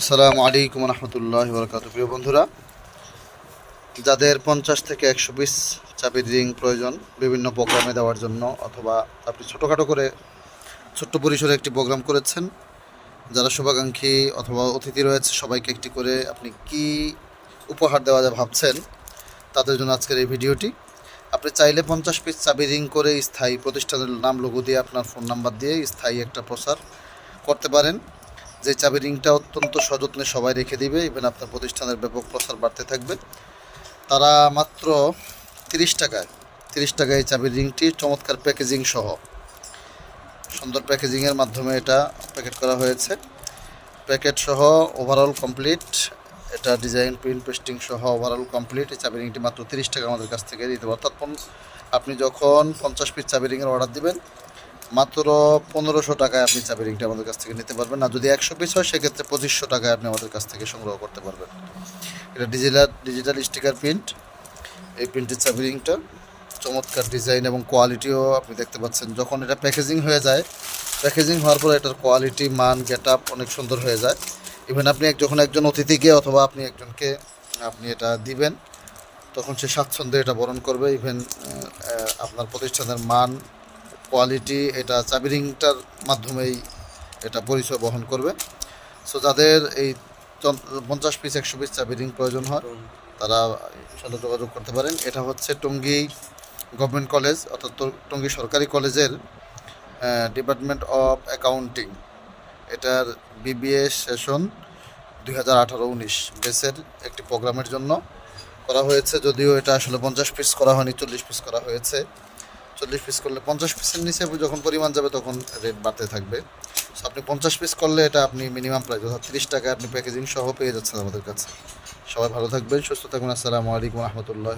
আসসালামু আলাইকুম রহমতুল্লাহ বরকাত প্রিয় বন্ধুরা, যাদের পঞ্চাশ থেকে একশো বিশ চাবির রিং প্রয়োজন বিভিন্ন প্রোগ্রামে দেওয়ার জন্য অথবা আপনি ছোটোখাটো করে ছোট্ট পরিসরে একটি প্রোগ্রাম করেছেন, যারা শুভাকাঙ্ক্ষী অথবা অতিথি রয়েছে, সবাইকে একটি করে আপনি কি উপহার দেওয়া যায় ভাবছেন তাদের জন্য আজকের এই ভিডিওটি। আপনি চাইলে পঞ্চাশ পিস চাবি রিং করে স্থায়ী প্রতিষ্ঠানের নাম লঘু দিয়ে আপনার ফোন নাম্বার দিয়ে স্থায়ী একটা প্রচার করতে পারেন। যে চাবি রিংটা অত্যন্ত সযত্নে সবাই রেখে দিবে ইভেন আপনার প্রতিষ্ঠানের ব্যাপক প্রসার বাড়তে থাকবে। তারা মাত্র তিরিশ টাকায় তিরিশ টাকায় এই চাবির রিংটি, চমৎকার প্যাকেজিং সহ। সুন্দর প্যাকেজিংয়ের মাধ্যমে এটা প্যাকেট করা হয়েছে। প্যাকেট সহ ওভারঅল কমপ্লিট এটা ডিজাইন প্রিন্ট পেস্টিং সহ ওভারঅল কমপ্লিট এই চাবি রিংটি মাত্র তিরিশ টাকা আমাদের কাছ থেকে দিতে অর্থাৎ আপনি যখন পঞ্চাশ পিস চাবি রিংয়ের অর্ডার দিবেন মাত্র পনেরোশো টাকায় আপনি চাবি রিংটা আমাদের কাছ থেকে নিতে পারবেন। আর যদি একশো পিস হয়, সেক্ষেত্রে পঁচিশশো টাকায় আপনি আমাদের কাছ থেকে সংগ্রহ করতে পারবেন। এটা ডিজিটাল ডিজিটাল স্টিকার প্রিন্ট। এই প্রিন্টের চাবি রিংটা। চমৎকার ডিজাইন এবং কোয়ালিটিও আপনি দেখতে পাচ্ছেন। যখন এটা প্যাকেজিং হয়ে যায়, প্যাকেজিং হওয়ার পর এটার কোয়ালিটি, মান গেট আপ অনেক সুন্দর হয়ে যায়। ইভেন আপনি যখন একজন অতিথিকে অথবা আপনি একজনকে, আপনি এটা দিবেন, তখন সে স্বাচ্ছন্দ্যে এটা বরণ করবে। ইভেন আপনার প্রতিষ্ঠানের মান কোয়ালিটি এটা চাবি রিংটার মাধ্যমেই এটা পরিচয় বহন করবে। সো যাদের এই পঞ্চাশ পিস একশো পিস চাবি রিং প্রয়োজন হয়, তারা সাথে যোগাযোগ করতে পারেন। এটা হচ্ছে টঙ্গী গভর্নমেন্ট কলেজ, অর্থাৎ টঙ্গী সরকারি কলেজের ডিপার্টমেন্ট অফ অ্যাকাউন্টিং। এটার বিবিএ সেশন দুই হাজার আঠারো উনিশ বেসের একটি প্রোগ্রামের জন্য করা হয়েছে। যদিও এটা আসলে পঞ্চাশ পিস করা হয়নি, চল্লিশ পিস করা হয়েছে। চল্লিশ পিস করলে পঞ্চাশ পিসের নিচে যখন পরিমাণ যাবে তখন রেট বাড়তে থাকবে। সো আপনি পঞ্চাশ পিস করলে এটা আপনি মিনিমাম প্রাইস অর্থাৎ তিরিশ টাকা আপনি প্যাকেজিং সহ পেয়ে যাচ্ছেন আমাদের কাছে। সবাই ভালো থাকবেন, সুস্থ থাকবেন আসসালামু আলাইকুম রহমতুল্লাহ।